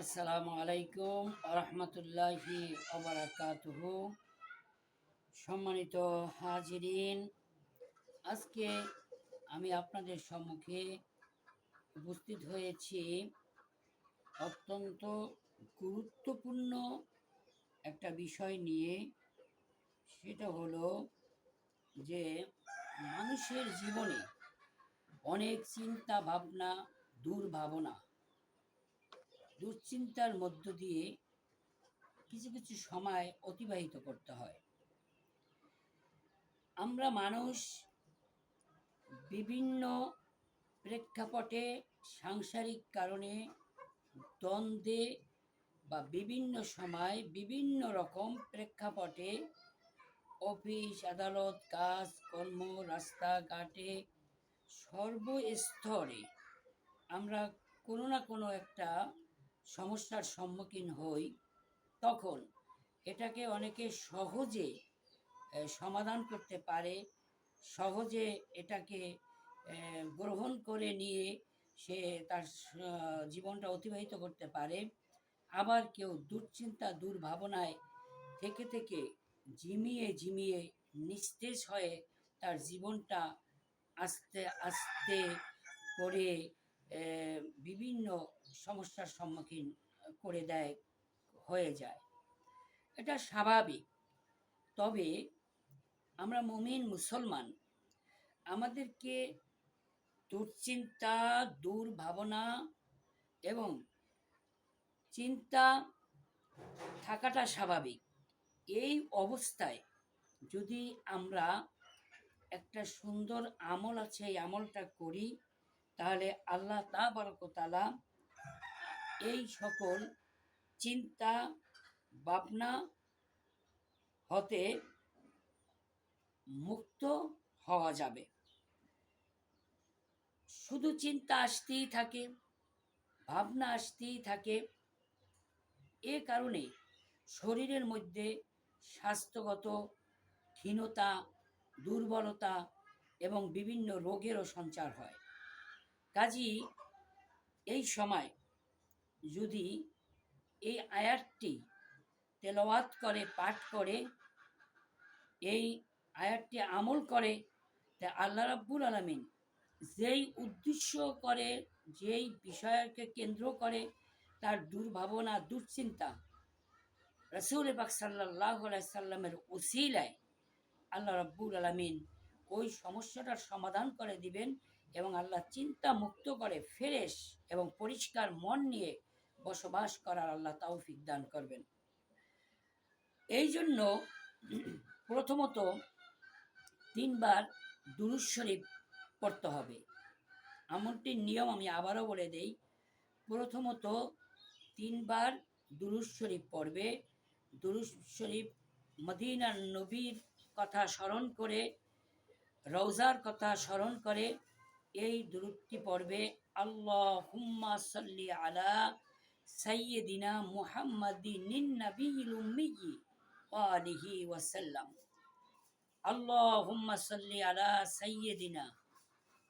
আসসালামু আলাইকুম রহমতুল্লাহি সম্মানিত হাজিরিন, আজকে আমি আপনাদের সম্মুখে উপস্থিত হয়েছি অত্যন্ত গুরুত্বপূর্ণ একটা বিষয় নিয়ে। সেটা হলো যে মানুষের জীবনে অনেক চিন্তা ভাবনা, দুর্ভাবনা দুশ্চিন্তার মধ্য দিয়ে কিছু কিছু সময় অতিবাহিত করতে হয়। আমরা মানুষ বিভিন্ন প্রেক্ষাপটে, সাংসারিক কারণে, দ্বন্দ্বে বা বিভিন্ন সময় বিভিন্ন রকম প্রেক্ষাপটে অফিস, আদালত, কাজ, কর্ম রাস্তাঘাটে সর্বস্তরে আমরা কোনো না কোনো একটা সমস্যার সম্মুখীন হই, তখন এটাকে অনেকে সহজে সমাধান করতে পারে, সহজে এটাকে গ্রহণ করে নিয়ে সে তার জীবনটা অতিবাহিত করতে পারে। আবার কেউ দুশ্চিন্তা, দুর্ভাবনায় থেকে থেকে ঝিমিয়ে ঝিমিয়ে নিস্তেজ হয়ে তার জীবনটা আস্তে আস্তে করে বিভিন্ন সমস্যার সম্মুখীন করে দেয়, হয়ে যায়। এটা স্বাভাবিক। তবে আমরা মমিন, মুসলমান, আমাদেরকে দুশ্চিন্তা, দুর্ভাবনা এবং চিন্তা থাকাটা স্বাভাবিক। এই অবস্থায় যদি আমরা একটা সুন্দর আমল আছে, এই আমলটা করি, তাহলে আল্লাহ তা তালা এই সকল চিন্তা ভাবনা হতে মুক্ত হওয়া যাবে। শুধু চিন্তা আসতেই থাকে, ভাবনা আসতেই থাকে। এ কারণে শরীরের মধ্যে স্বাস্থ্যগত ক্ষীণতা, দুর্বলতা এবং বিভিন্ন রোগেরও সঞ্চার হয়। কাজী এই সময় যদি এই আয়াতটি তেলাওয়াত করে, পাঠ করে, এই আয়াতটি আমল করে, তা আল্লাহ রাব্বুল আলমিন যেই উদ্দেশ্য করে, যেই বিষয়কে কেন্দ্র করে তার দুর্ভাবনা, দুশ্চিন্তা রসুল পাক সাল্লাহ সাল্লামের ওসিলায় আল্লাহ রাব্বুল আলমিন ওই সমস্যাটার সমাধান করে দিবেন এবং আল্লাহ চিন্তা মুক্ত করে ফেরেশ এবং পরিষ্কার মন নিয়ে বসবাস করার আল্লাহ তৌফিক দান করবেন। এই জন্য প্রথমত তিনবার দুরুজ শরীফ পড়তে হবে। এমনটির নিয়ম আমি আবারও বলে দেই, প্রথমত তিনবার দুরুজ শরীফ পড়বে। দুরুজ শরীফ মদিনার নবীর কথা স্মরণ করে, রওজার কথা স্মরণ করে এই দুরুদটি পড়বে। আল্লাহ হুম্মা সাল্লি আলা সাইয়্যিদিনা মুহাম্মাদিন নবীল ওয়া আলিহি ওয়াসাল্লাম। আল্লাহুম্মা সাল্লি আলা সাইয়্যিদিনা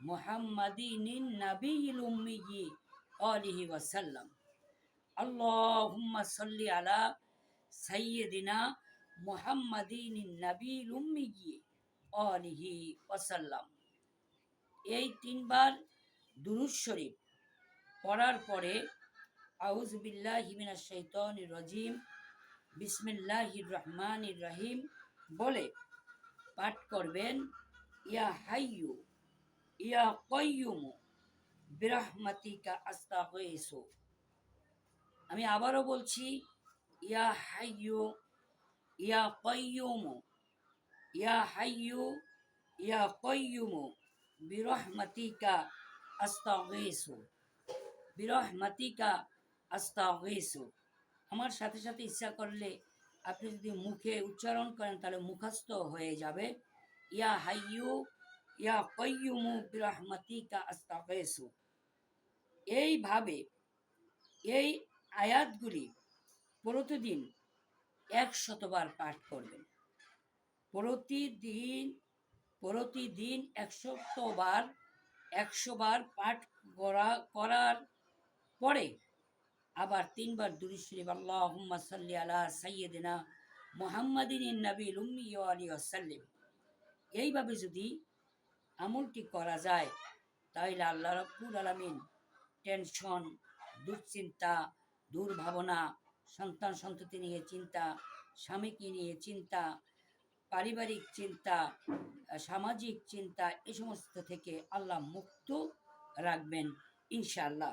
মুহাম্মাদিন নবীল ওয়া আলিহি ওয়াসাল্লাম। আল্লাহুম্মা সাল্লি আলা সাইয়্যিদিনা মুহাম্মাদিন নবীল ওয়া আলিহি ওয়াসাল্লাম। এই তিনবার দুরুজ শরীফ পড়ার পরে আউজ বিল্লাহ হিমিনা শৈতন রজিম। বিসমিল্লাহির রহমানির রহিম। বলে, পাঠ করবেন, ইয়া হাইয়ু, ইয়া কয়ুমু বিরহমাতিকা আস্তাগীসু। আমি আবারও বলছি, ইয়া হাইয়ু, ইয়া কয়ুমু ইয়া হাইয়ু, ইয়া কয়ুমু বিরহমাতিকা আস্তাগীসু। বিরহমাতিকা আস্তাগীসু আমার সাথে সাথে ইচ্ছা করলে আপনি যদি মুখে উচ্চারণ করেন, তাহলে মুখস্থ হয়ে যাবে। ইয়া হাইয়ু, ইয়া কয়ুমু বিরহমাতিকা আস্তাগীসু এইভাবে এই আয়াতগুলি প্রতিদিন এক শতবার পাঠ করবেন। প্রতিদিন প্রতিদিন একশো বার একশো বার পাঠ করা, করার পরে আবার তিনবার দুরুদ শরীফ, আল্লাহুম্মা সাল্লি আলা সাইয়্যিদিনা মুহাম্মাদিন নবীল উম্মি ওয়া আলিহি ওয়াসাল্লিম। এইভাবে যদি আমলটি করা যায় তাহলে আল্লাহ রাব্বুল আলামিন টেনশন, দুশ্চিন্তা, দুর্ভাবনা, সন্তান সন্ততি নিয়ে চিন্তা, স্বামীকে নিয়ে চিন্তা, পারিবারিক চিন্তা, সামাজিক চিন্তা, এ সমস্ত থেকে আল্লাহ মুক্ত রাখবেন ইনশাআল্লাহ।